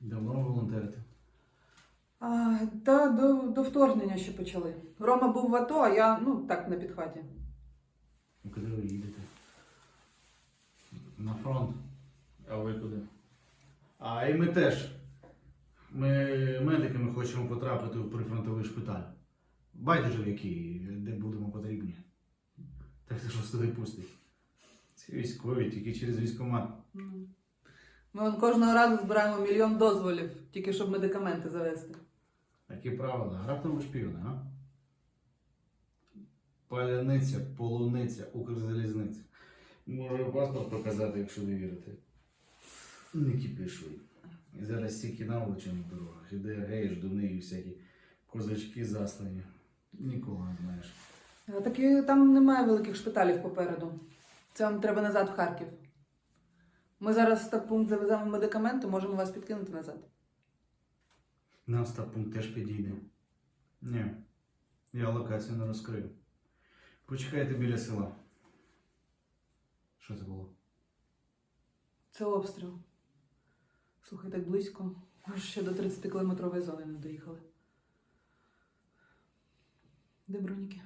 Давно волонтерити. А, та до, до вторгнення ще почали. Рома був в АТО, а я ну так на підхваті. Ну, Куди ви їдете? На фронт. А ви куди? А і ми теж. Ми медиками хочемо потрапити в прифронтовий шпиталь. Байдуже в який, де будемо потрібні. Так що туди пустить? Ці військові тільки через військкомат. Ну. Ми вон кожного разу збираємо мільйон дозволів, тільки щоб медикаменти завести. Такі правила. Раптом ви шпіони, а? Паляниця, полуниця, Укрзалізниця. Можу паспорт показати, якщо не вірите. Не кипішуй. І зараз стільки наволочі на дорогах. Іде геї, ждуни і всякі козачки заслані. Нікого не знаєш. А Так і там немає великих шпиталів попереду. Це вам треба назад в Харків. Ми зараз в пункт завеземо медикаменти, можемо вас підкинути назад. Нам стаб-пункт теж підійде. Ні, я локацію не розкрию. Почекайте біля села. Що це було? Це обстріл. Слухай, так близько. Ми ще до 30 кілометрової зони не доїхали. Де броніки?